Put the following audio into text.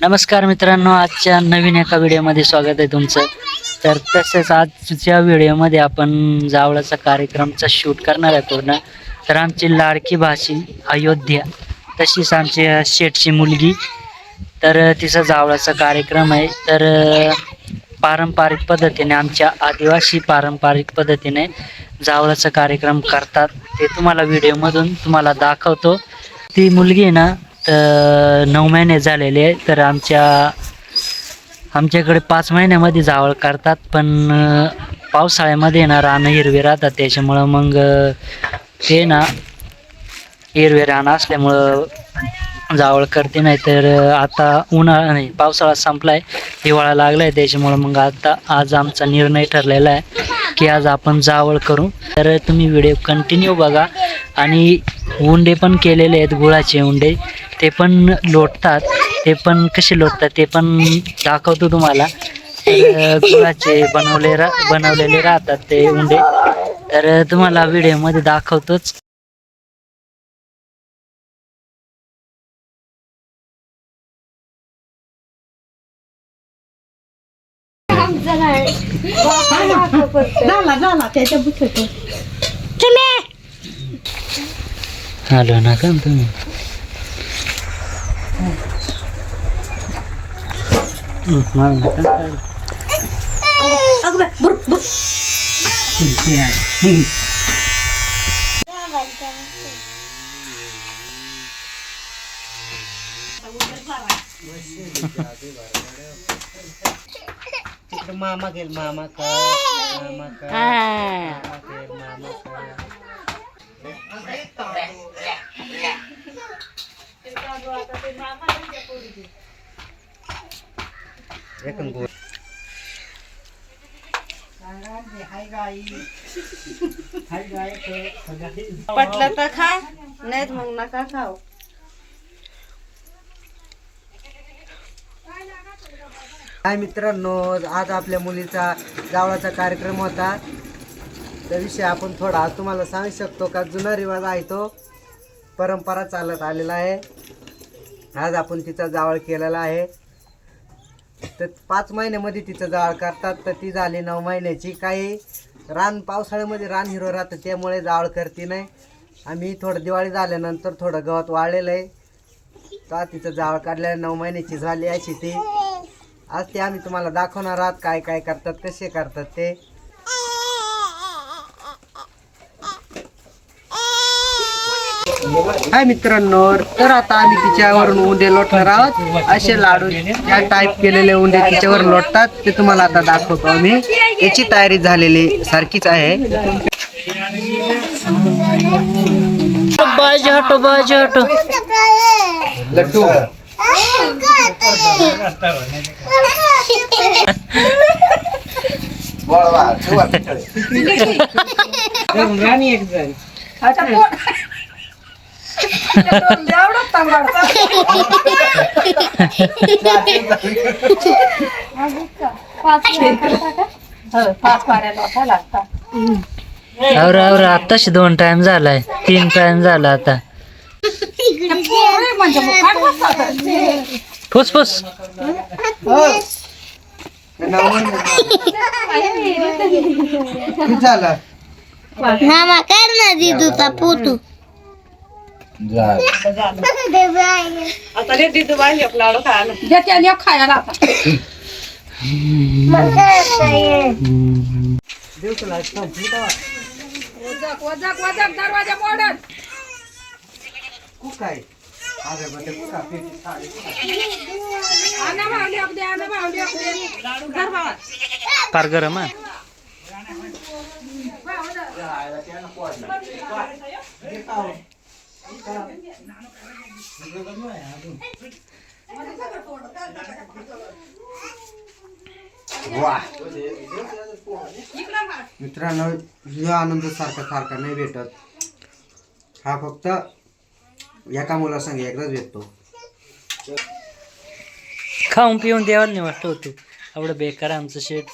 नमस्कार मित्रांनो आजच्या नवीन एका व्हिडिओमध्ये स्वागत आहे तुमचं. तर तसेच आजच्या व्हिडिओमध्ये आपण जावळाचा कार्यक्रमचा शूट करणार आहे पूर्ण. तर आमची लाडकी भाषी अयोध्या. तशीच आमची शेठची मुलगी. तर तिचा जावळाचा कार्यक्रम आहे. तर पारंपरिक पद्धतीने आमच्या आदिवासी पारंपरिक पद्धतीने जावळाचा कार्यक्रम करतात. ते तुम्हाला व्हिडिओमधून तुम्हाला दाखवतो. ती मुलगी आहे ना नऊ महिने झालेले आहे तर आमच्या आमच्याकडे पाच महिन्यामध्ये जावळ करतात पण पावसाळ्यामध्ये ना रानं हिरवे राहतात. त्याच्यामुळं मग ते ना हिरवे रानं असल्यामुळं जावळ करते. नाही तर आता उन्हाळा नाही पावसाळा संपलाय हिवाळा लागलाय. त्याच्यामुळं मग आता आज आमचा निर्णय ठरलेला आहे की आज आपण जावळ करू. तर तुम्ही व्हिडिओ कंटिन्यू बघा आणि उंडे पण केलेले आहेत गुळाचे उंडे. ते पण लोटतात. ते पण कसे लोटतात ते पण दाखवतो तुम्हाला. तर गुळाचे बनवले रा बनवलेले राहतात ते उंडे. तर तुम्हाला व्हिडिओमध्ये दाखवतोच. झाला झाला. त्याच्या बुसतो आलो ना का तुम्ही हं, मारू नका. तिकडे मामा गेल मामा का मामा का मामा गेल मामा का पटलं तर खा नाहीत मग नका खाऊ हाय मित्रांनो आज आपल्या मुलीचा जावळाचा कार्यक्रम होता. त्या विषयी आपण थोडा आज तुम्हाला सांगू शकतो का? जुना रिवाज आहे तो. परंपरा चालत आलेला आहे. आज आपण तिचा जावळ केलेला आहे. तर पाच महिन्यामध्ये तिचं जाळ करतात तर ती झाली नऊ महिन्याची. काही रान पावसाळ्यामध्ये रान हिरो राहतं त्यामुळे जाळ करते नाही. आम्ही थोडं दिवाळी झाल्यानंतर थोडं गवत वाळलेलं आहे. तर तिचं जाळ काढल्या नऊ महिन्याची झाली अशी ती. आज ते आम्ही तुम्हाला दाखवणार आहात काय काय करतात कसे करतात ते. हाय मित्रांनो तर आता आम्ही तिच्यावरून उंडे लोटणार आहोत. असे लाडू ज्या टाईप केलेले उंडे तिच्यावर लोटतात ते तुम्हाला आता दाखवतो आम्ही. याची तयारी झालेली सारखीच आहे. बाज हटो बाज हटो लड्डू. राणी एक जण और और आताशी दोन टाइम झालाय. तीन टाइम झाला आता. फुस फुस. किती झालं? मामा कर ना दिदूचा फोटो आता रे दिदू बाई लाडू खायला. देते आणि एक खायला आता. वजक वजक वजक दरवाजा मोडन कुक आहे. अरे कुक भावली अगदी भावली अगदी. बाबा गरम हा मित्रांनो हा आनंद सारखा सारखा नाही भेटत. हा फक्त एका मुलासंग एकदाच भेटतो. खाऊन पिऊन देवाला नाही वाटत होतो. एवढं बेकार आमचं शेट